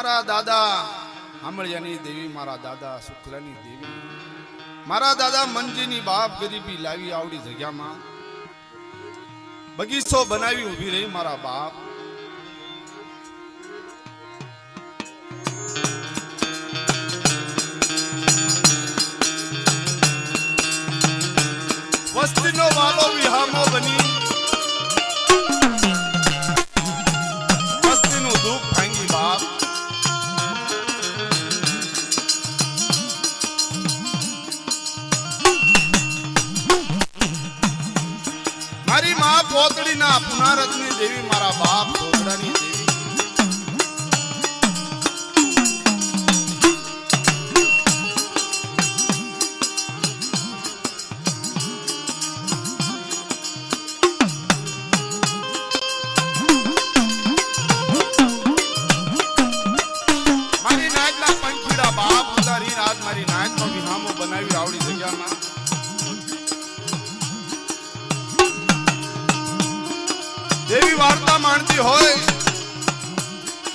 મારા દાદા આમળિયાની દેવી, મારા દાદા, શુક્લાની દેવી. મારા દાદા મંજીની બાપ ગરીબી લાવી આવડી જગ્યામાં. બગીચો બનાવી ઊભી રહી મારા બાપ.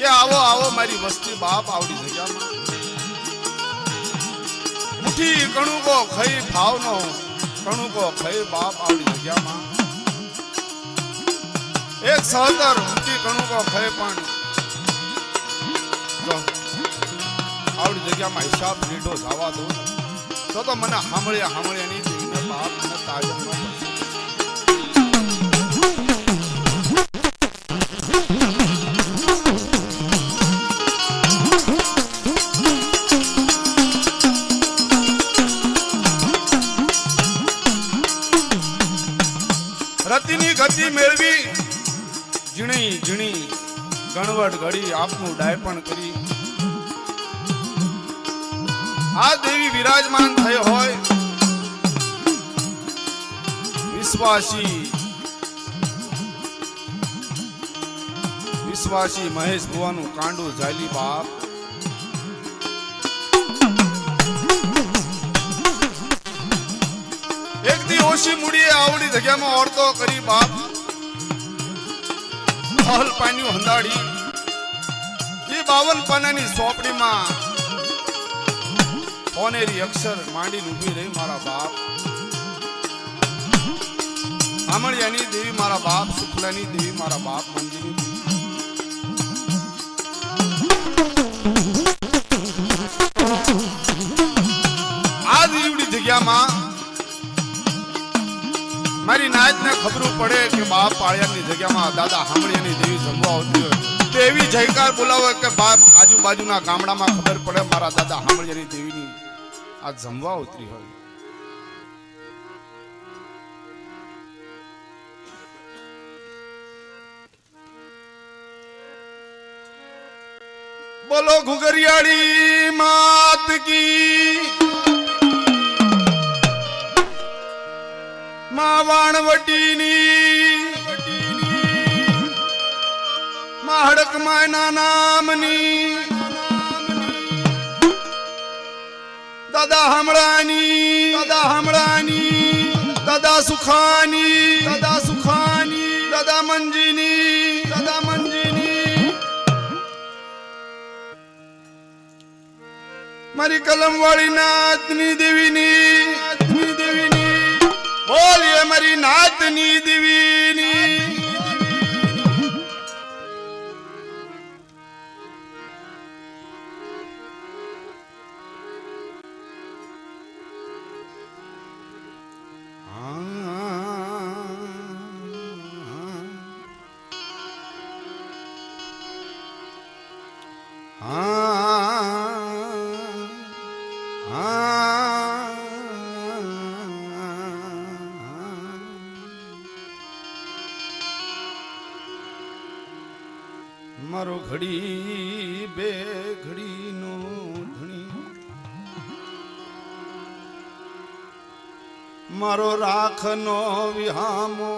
કે આવો આવો મારી વસ્તી, બાપ આવડી જગ્યામાં. મુઠ્ઠી કણુકો ખઈ ભાવનો, કણુકો ખઈ બાપ આવડી જગ્યામાં. એક સહતર મુઠ્ઠી કણુકો ખઈ પણ આવડી જગ્યામાં હિસાબ લીધો જવા દો. તો તો મને સાંભળ્યા સાંભળ્યા નહીં બાપ ને તાજમ ગણવટ ઘડી આપનું ડાયપણ કરી. આ દેવી વિરાજમાન થઈ હોય. વિશ્વાસી. વિશ્વાસી મહેશ ભુવાનું કાંડું ઝાલી બાપ. એક દી ઓછી મૂડીએ આવડી જગ્યામાં ઓરતો કરી બાપ. હલ પાન્યું હંદાડી. એ બાવન પાનાની સોપડીમાં ઓનેરી અક્ષર માંડીને ઊભી રહી મારા બાપ. આમળિયાની દેવી મારા બાપ, શુક્લાની દેવી મારા બાપ મંજીની દેવી આ દીવડી જગ્યામાં મારી નાયતને ખબર પડે કે બાપ પાળિયાની જગ્યામાં દાદા હામળિયાની દેવી જમવા આવતી હોય. તો એવી જયકાર બોલાવે કે બાપ આજુબાજુના ગામડામાં ખબર પડે મારા દાદા હામળિયાની દેવીની આ જમવા ઉતરી હોય. બોલો ઘુઘરિયાળી માત કી માં વાણવટીની માં હડક માયના નામની દાદા હમણાની દાદા હમણાની દાદા સુખાની દાદા સુખાની દાદા મંજીની દાદા મંજીની મારી કલમ વાળી નાતની દેવીની નાતની દેવીની બોલીએ મારી નાતની દેવીની. ઘડી બે ઘડી નો ધણી. મારો રાખનો વિહામો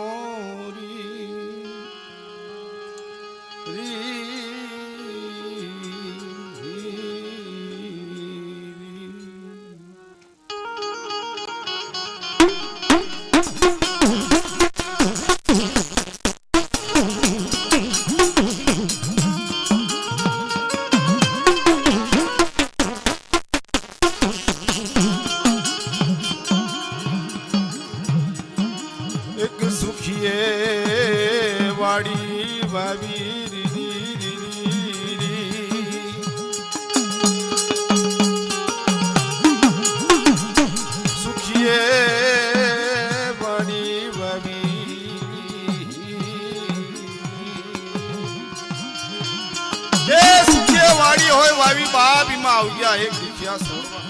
વાડી હોય વાવી બાપ એમાં આવી ગયા એક દીઠિયા સોળવા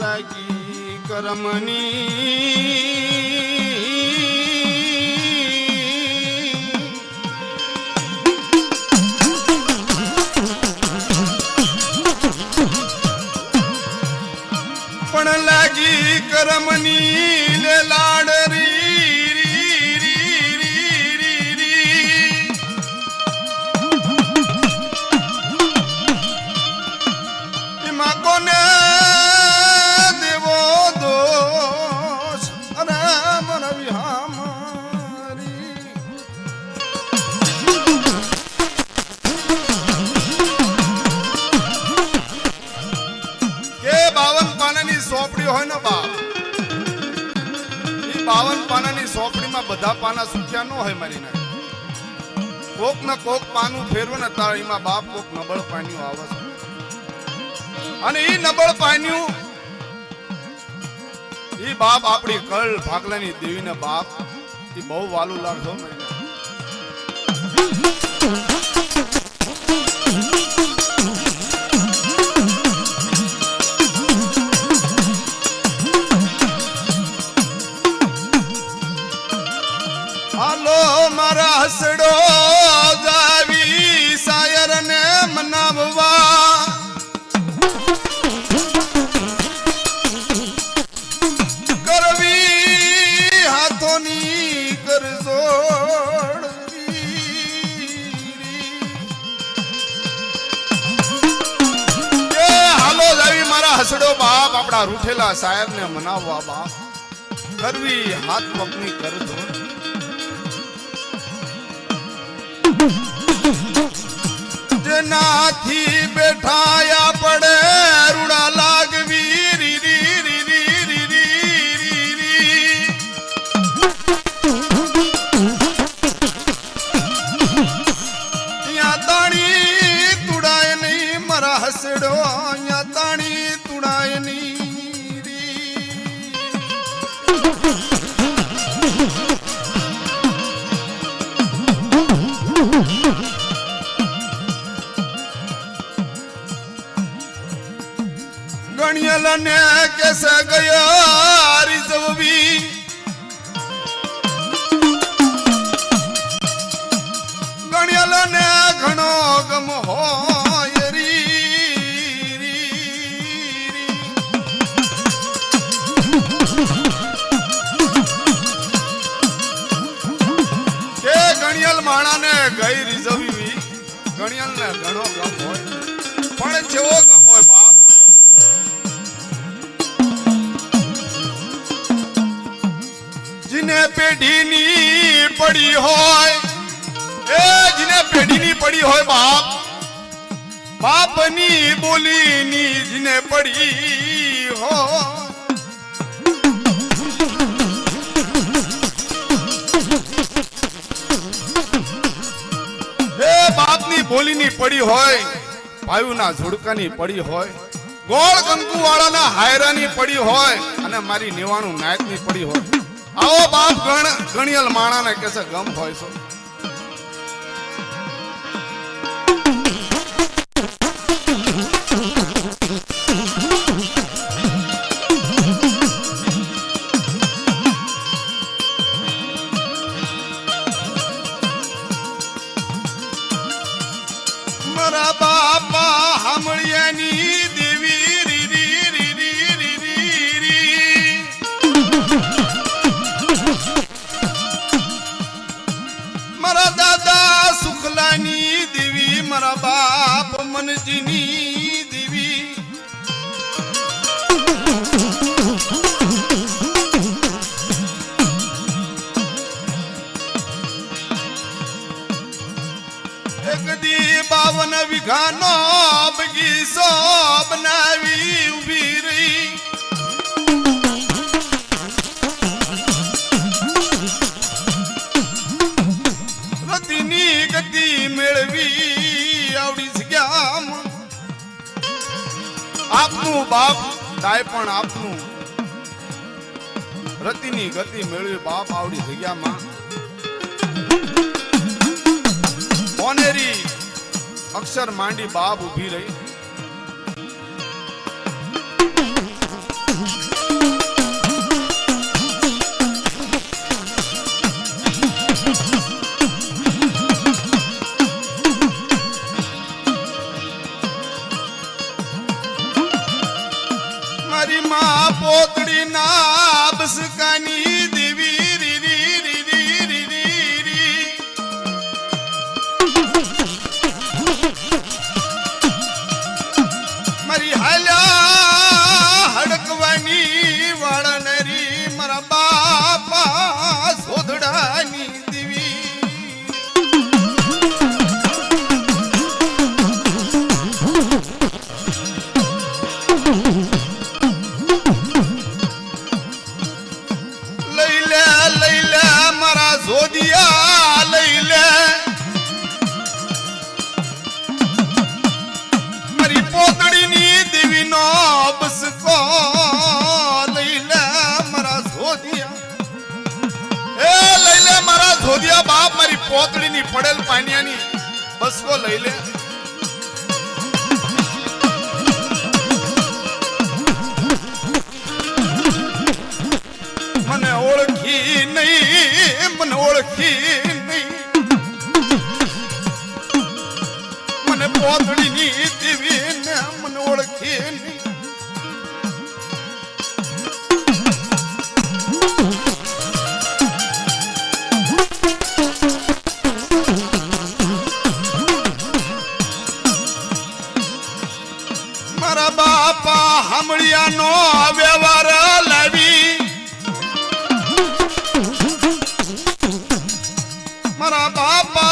લાગી કરમની. પણ લાગી કરમની લે લાડરી. સોપડી હોય ને બાપ? એ બાવન પાનાની સોપડીમાં બધા પાના સુખ્યા ન હોય મારી નાખે. કોક ને કોક પાનું ફેરવે ને તાર એમાં બાપ કોક નબળ પાન્યું આવે અને એ નબળ પાન્યું એ બાપ આપણી કળ ભાગલાની દેવીને બાપ એ બહુ વાલું લાગતો મને ઢસડો બાપ, આપણા રૂઠેલા સાહેબને મનાવવા બાપ. કરવી હાથ પગની કરજો. જેનાથી બેઠાયા પડે રૂડા લાગવી. રી રી રી રી રી રી રી યાદાણી તુડાય નહીં મરા હસડો. બેસ ગયો. પેઢીની પડી હોય. એ જીને પેઢીની પડી હોય બાપ. બાપની બોલીની જીને પડી હોય. એ પડી હોય ઝુડકાની પડી હોય, ગોળ કંકુ વાળાના હાયરાની પડી હોય અને મારી નિવાણું નાયકની પડી હોય. આવો બાપ ગણ ગણિયલ માણાને કેસે ગમ હોય છો. મનજીની દેવી બાવન વિઘાનો બગીચો બનાવી ઊભી આપનું બાપ દાય પણ આપનું. રતિની ગતિ મેળવી બાપ આવડી જગ્યામાં. મોનેરી અક્ષર માંડી બાપ ઊભી રહી. પડેલ પાનિયાની બસકો લઈ લે મને ઓળખી નહીં મને ઓળખી પોતડીની દેવી ને મને મારા બાપા હમળિયાનો વ્યવહાર લાવી. મારા બાપા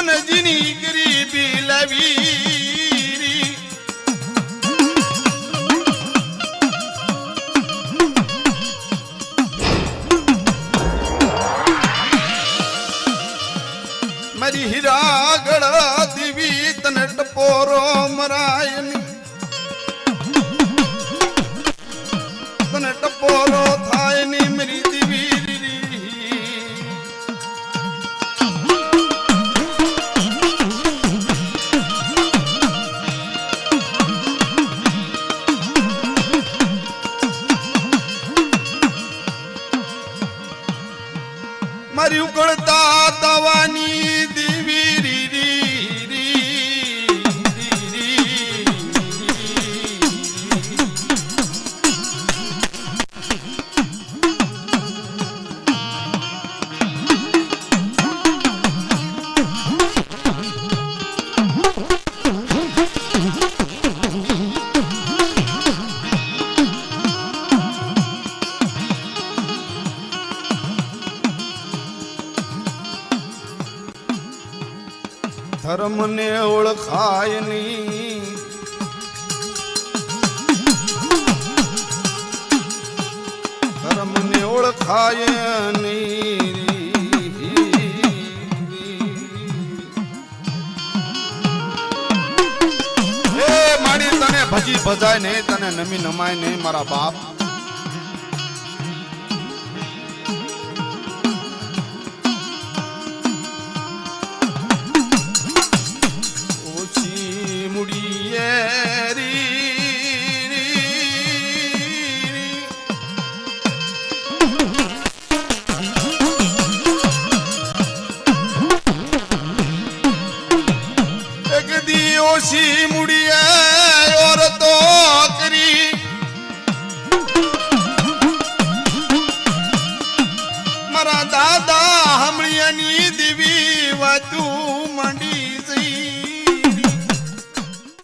મને જીની ગરીબી લવી મારી હીરાગળ દીવી તને ટપોરો મરાયની. તને ટપોરો ભજી નહીં તને નમી નમાય નહીં મારા બાપ.